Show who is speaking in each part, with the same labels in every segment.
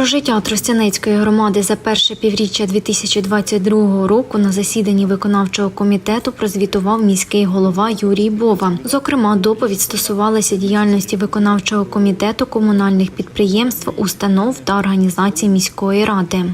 Speaker 1: Про життя Тростянецької громади за перше півріччя 2022 року на засіданні виконавчого комітету прозвітував міський голова Юрій Бова. Зокрема, доповідь стосувалася діяльності виконавчого комітету комунальних підприємств, установ та організацій міської ради.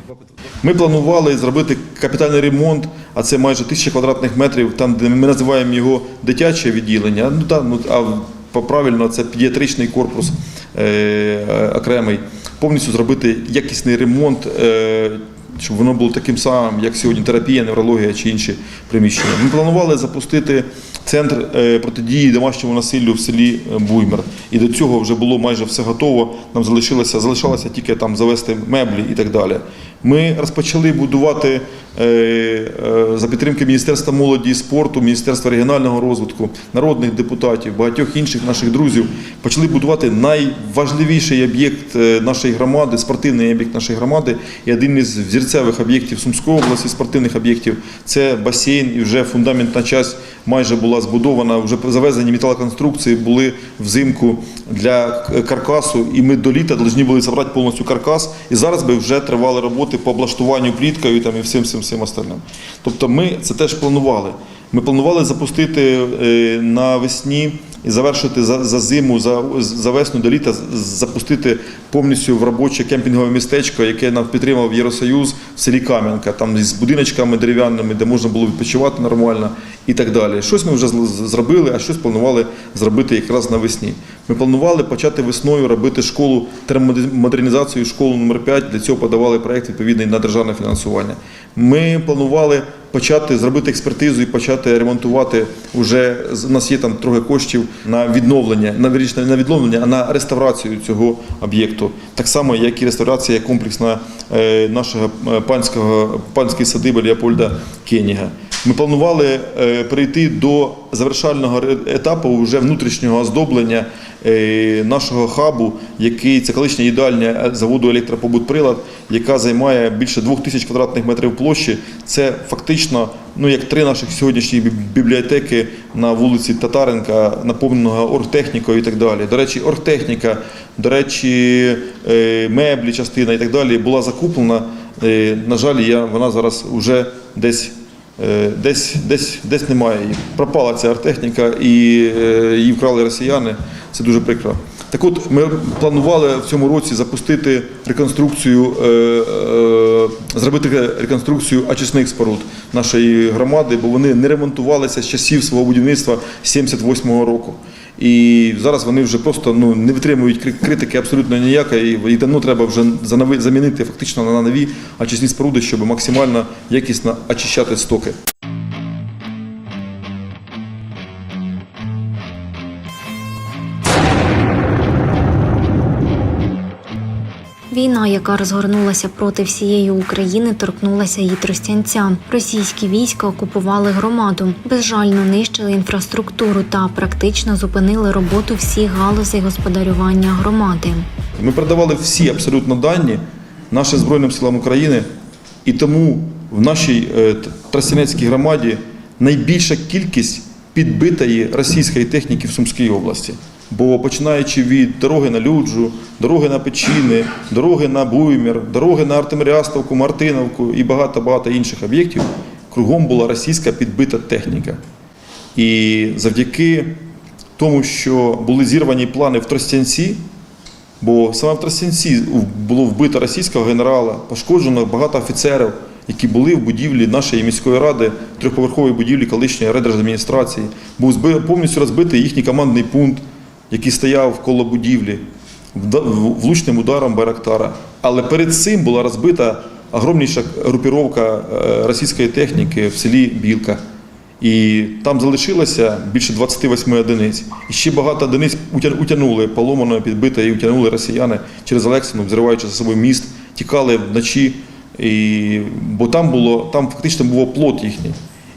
Speaker 2: Ми планували зробити капітальний ремонт, а це майже тисяча квадратних метрів, там де ми називаємо його дитяче відділення. Ну так, ну а правильно це педіатричний корпус е, е, окремий. Повністю зробити якісний ремонт, е, щоб воно було таким самим, як сьогодні терапія, неврологія чи інші приміщення. Ми планували запустити центр е, протидії домашньому насиллю в селі е, Буймер. І до цього вже було майже все готово. Нам залишилося, залишалося тільки там завести меблі і так далі. Ми розпочали будувати е, за підтримки Міністерства молоді і спорту, Міністерства регіонального розвитку, народних депутатів, багатьох інших наших друзів. Почали будувати найважливіший об'єкт нашої громади, спортивний об'єкт нашої громади. І один із взірцевих об'єктів Сумської області, спортивних об'єктів це басейн. І вже фундаментна часть майже була збудована. Вже завезені металоконструкції були взимку для каркасу. І ми до літа повинні були забрати повністю каркас. І зараз би вже тривали роботи по облаштуванню пліткою там, і всім всім всім остальним. Тобто ми це теж планували. Ми планували запустити е, навесні і завершити за, за зиму, за, за весну до літа, запустити повністю в робоче кемпінгове містечко, яке нам підтримав Євросоюз в селі Кам'янка, там з будиночками дерев'яними, де можна було відпочивати нормально і так далі. Щось ми вже зробили, а щось планували зробити якраз навесні. Ми планували почати весною робити школу термомодернізацію школу номер 5 Для цього подавали проект відповідний на державне фінансування. Ми планували почати зробити експертизу і почати ремонтувати. Уже у нас є там трохи коштів на відновлення, на вірніше, не на відновлення, а на реставрацію цього об'єкту. Так само, як і реставрація комплексна е, нашого е, панського панської садиби Леопольда Кеніга. Ми планували е, перейти до завершального етапу вже внутрішнього оздоблення е, нашого хабу, який це колишня їдальня заводу електропобутприлад, яка займає більше двох тисяч квадратних метрів площі. Це фактично ну як три наших сьогоднішні бібліотеки на вулиці Татаренка, наповненого оргтехнікою і так далі. До речі, оргтехніка, до речі, е, меблі, частина і так далі була закуплена. Е, На жаль, вона зараз вже десь. Е, Десь, десь, десь немає її. Пропала ця архтехніка і е, її вкрали росіяни. Це дуже прикро. Так от ми планували в цьому році запустити реконструкцію, зробити реконструкцію очисних споруд нашої громади, бо вони не ремонтувалися з часів свого будівництва 78-го року. І зараз вони вже просто ну, не витримують кри- критики абсолютно ніякої. І давно треба вже замінити фактично на нові очисні споруди, щоб максимально якісно очищати стоки.
Speaker 1: Війна, яка розгорнулася проти всієї України, торкнулася і тростянця. Російські війська окупували громаду, безжально нищили інфраструктуру та практично зупинили роботу всіх галузей господарювання громади.
Speaker 2: Ми передавали всі абсолютно дані нашим Збройним силам України, і тому в нашій е, Тростянецькій громаді найбільша кількість підбитої російської техніки в Сумській області. Бо починаючи від дороги на Люджу, дороги на Печіни, дороги на Буймір, дороги на Артемирястовку, Мартиновку і багато-багато інших об'єктів, кругом була російська підбита техніка. І завдяки тому, що були зірвані плани в Тростянці, Бо саме в Тростянці було вбито російського генерала, пошкоджено багато офіцерів, які були в будівлі нашої міської ради, трьохповерхової будівлі колишньої райдержадміністрації. Був повністю розбитий їхній командний пункт, який стояв коло будівлі, влучним ударом Байрактара. Але перед цим була розбита огромніша групіровка е, російської техніки в селі Білка. І там залишилося більше 28 одиниць. І ще багато одиниць утя- утягнули, поломано, підбито і утягнули росіяни через Олексину, взриваючи за собою міст, тікали вночі. І, бо там було, там фактично був оплот їхній.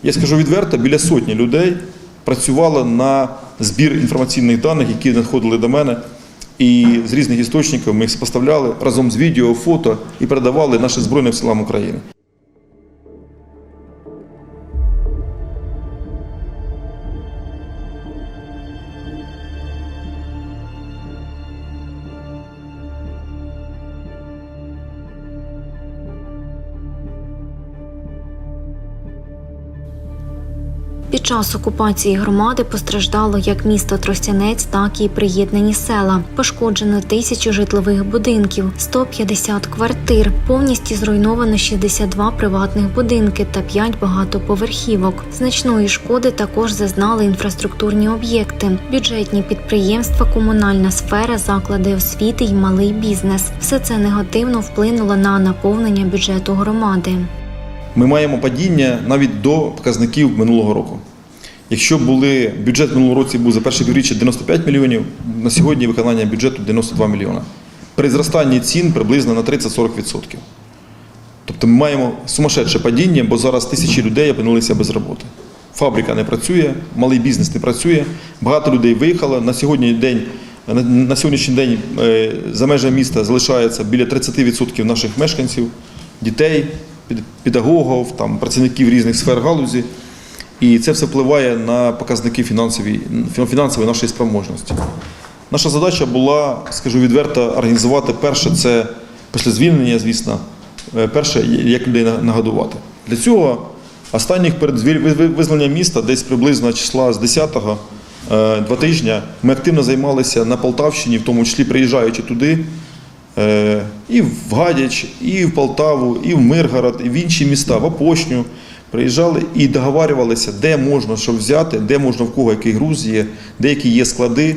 Speaker 2: Я скажу відверто, біля сотні людей працювало на збір інформаційних даних, які надходили до мене. І з різних істочників ми їх споставляли разом з відео, фото і передавали нашим Збройним силам України.
Speaker 1: Під час окупації громади постраждало як місто Тростянець, так і приєднані села. Пошкоджено тисячу житлових будинків, 150 квартир. Повністю зруйновано 62 приватних будинки та 5 багатоповерхівок. Значної шкоди також зазнали інфраструктурні об'єкти, бюджетні підприємства, комунальна сфера, заклади освіти й малий бізнес. Все це негативно вплинуло на наповнення бюджету громади.
Speaker 2: Ми маємо падіння навіть до показників минулого року. Якщо були бюджет в минулому році був за перше півріччя 95 мільйонів, на сьогодні виконання бюджету 92 мільйона. При зростанні цін приблизно на 30-40%. Тобто ми маємо сумасшедше падіння, бо зараз тисячі людей опинилися без роботи. Фабрика не працює, малий бізнес не працює, багато людей виїхало. На сьогодні день, на, сьогоднішній день е, за межами міста залишається біля 30% наших мешканців, дітей, педагогів, там, працівників різних сфер галузі. І це все впливає на показники фінансові, фінансової нашої спроможності. Наша задача була, скажу відверто, організувати перше це після звільнення, звісно, е, перше, як людей на- нагодувати. Для цього останніх перед звіль- ви- ви- визволенням міста, десь приблизно числа з 10-го, е, два тижні, ми активно займалися на Полтавщині, в тому числі приїжджаючи туди, і в Гадяч, і в Полтаву, і в Миргород, і в інші міста, в Опошню. Приїжджали і договарювалися, де можна що взяти, де можна в кого який груз є, де які є склади,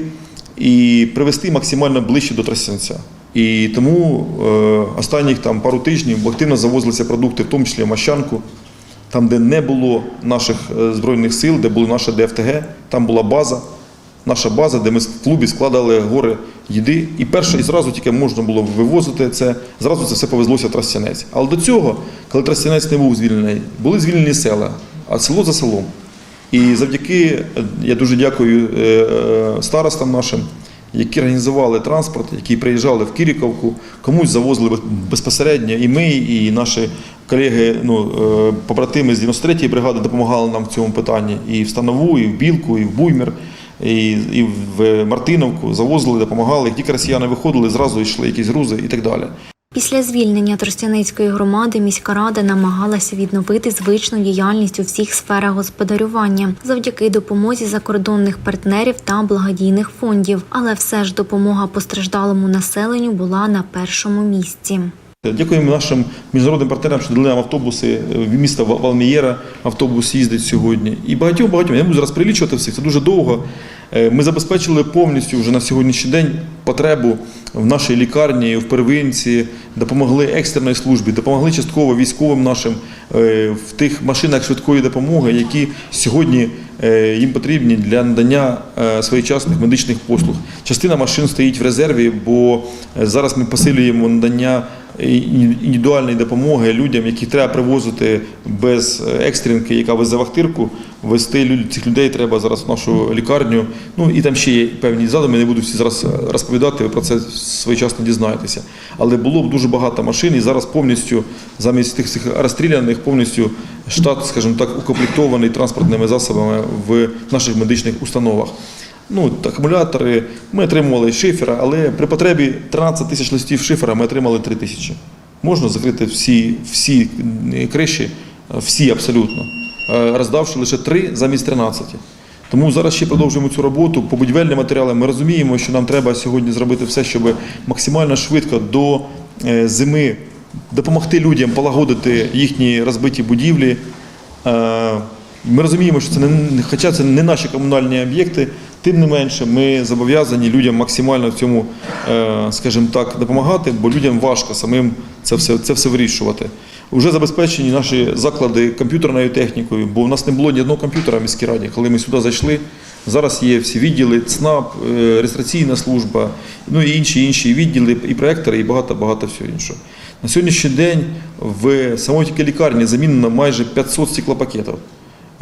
Speaker 2: і привезти максимально ближче до Тростянця. І тому е, останніх там пару тижнів активно завозилися продукти, в тому числі в Мащанку, там, де не було наших е, збройних сил, де була наша ДФТГ, там була база, наша база, де ми в клубі складали гори їди. І перше, і зразу тільки можна було вивозити це, зразу це все повезлося в Тростянець. Але до цього, коли Тростянець не був звільнений, були звільнені села, а село за селом. І завдяки, е, я дуже дякую е, е, старостам нашим, які організували транспорт, які приїжджали в Кіріковку, комусь завозили безпосередньо і ми, і наші колеги, ну, побратими з 93-ї бригади допомагали нам в цьому питанні. І в Станову, і в Білку, і в Буймір, і, і в Мартиновку завозили, допомагали. Як тільки росіяни виходили, зразу йшли якісь грузи і так далі.
Speaker 1: Після звільнення Тростянецької громади міська рада намагалася відновити звичну діяльність у всіх сферах господарювання завдяки допомозі закордонних партнерів та благодійних фондів. Але все ж допомога постраждалому населенню була на першому місці.
Speaker 2: Дякуємо нашим міжнародним партнерам, що дали нам автобуси в місто Валмієра. Автобус їздить сьогодні. І багатьом багатьом. Я буду зараз прилічувати всіх, це дуже довго. Е, Ми забезпечили повністю вже на сьогоднішній день потребу в нашій лікарні, в первинці, допомогли екстреній службі, допомогли частково військовим нашим е, в тих машинах швидкої допомоги, які сьогодні е, їм потрібні для надання своєчасних медичних послуг. Частина машин стоїть в резерві, бо зараз ми посилюємо надання індивідуальної допомоги людям, яких треба привозити без екстренки, яка везе вахтирку. Вести цих людей треба зараз в нашу лікарню. Ну і там ще є певні задуми, не буду всі зараз е, розповідати, ви про це своєчасно дізнаєтеся. Але було б дуже багато машин, і зараз повністю замість тих всіх розстріляних, повністю штат, скажімо так, укомплектований транспортними засобами в наших медичних установах. Ну, акумулятори, ми отримували шифера, але при потребі 13 тисяч листів шифера ми отримали 3 тисячі. Можна закрити всі, всі е, криші, е, всі абсолютно, роздавши лише 3 замість 13. Тому зараз ще продовжуємо цю роботу по будівельним матеріалам. Ми розуміємо, що нам треба сьогодні зробити все, щоб максимально швидко до е, зими допомогти людям полагодити їхні розбиті будівлі. Е, Ми розуміємо, що це не хоча це не наші комунальні об'єкти, тим не менше ми зобов'язані людям максимально в цьому, е, скажімо так, допомагати, бо людям важко самим це все, це все вирішувати. Уже забезпечені наші заклади комп'ютерною технікою, бо у нас не було ні одного комп'ютера в міській раді. Коли ми сюди зайшли, зараз є всі відділи, ЦНАП, е, реєстраційна служба, ну і інші інші відділи, і проектори, і багато багато всього іншого. На сьогоднішній день в самої тільки лікарні замінено майже 500 стеклопакетів.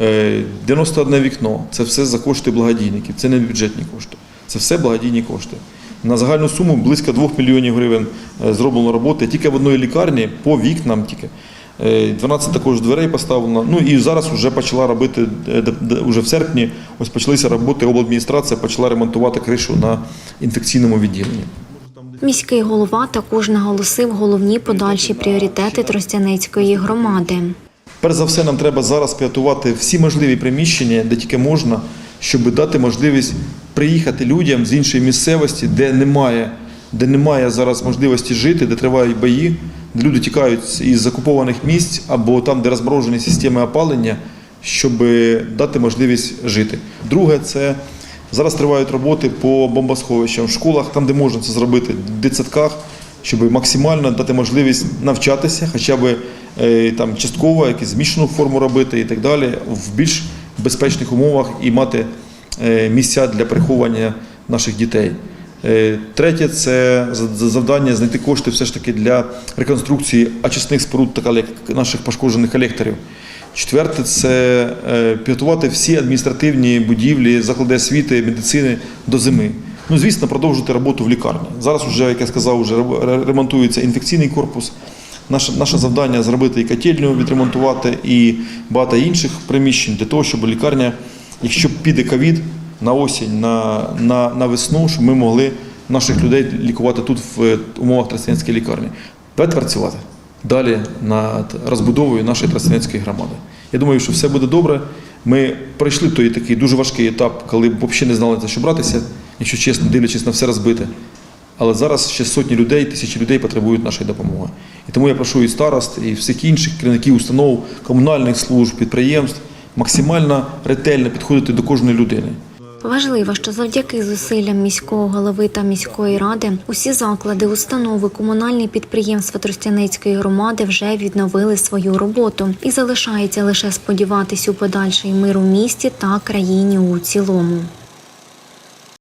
Speaker 2: Е, 91 вікно це все за кошти благодійників, це не бюджетні кошти, це все благодійні кошти. На загальну суму близько 2 мільйонів гривень е, зроблено роботи тільки в одній лікарні по вікнам тільки. Е, 12 також дверей поставлено. Ну і зараз вже почала робити, е, д- уже в серпні, ось почалися роботи, обладміністрація почала ремонтувати кришу на інфекційному відділенні.
Speaker 1: Міський голова також наголосив головні подальші пріоритети Тростянецької громади.
Speaker 2: Перш за все, нам треба зараз підготувати всі можливі приміщення, де тільки можна, щоб дати можливість приїхати людям з іншої місцевості, де немає, де немає зараз можливості жити, де тривають бої, де люди тікають із закупованих місць або там, де розморожені системи опалення, щоб дати можливість жити. Друге, це зараз тривають роботи по бомбосховищам в школах, там, де можна це зробити, в дитсадках, щоб максимально дати можливість навчатися, хоча б е, там частково, якусь змішану форму робити і так далі, в більш безпечних умовах і мати місця для переховування наших дітей. Е, Третє це за- за- завдання знайти кошти все ж таки для реконструкції очисних споруд, наших пошкоджених колекторів. Четверте це е, підготувати всі адміністративні будівлі, заклади освіти, медицини до зими. Ну, звісно, продовжити роботу в лікарні. Зараз вже, як я сказав, вже ремонтується інфекційний корпус. Наше, наше завдання зробити і котельню відремонтувати, і багато інших приміщень для того, щоб лікарня, якщо піде ковід на осінь, на, на, на весну, щоб ми могли наших людей лікувати тут в умовах Тростянецької лікарні. Давайте працювати далі над розбудовою нашої Тростянецької громади. Я думаю, що все буде добре. Ми пройшли той такий дуже важкий етап, коли взагалі не знали за що братися, якщо чесно, дивлячись на все розбите. Але зараз ще сотні людей, тисячі людей потребують нашої допомоги. І тому я прошу і старост, і всіх інших керівників установ, комунальних служб, підприємств максимально ретельно підходити до кожної людини.
Speaker 1: Важливо, що завдяки зусиллям міського голови та міської ради усі заклади, установи, комунальні підприємства Тростянецької громади вже відновили свою роботу і залишається лише сподіватись у подальший мир у місті та країні у цілому.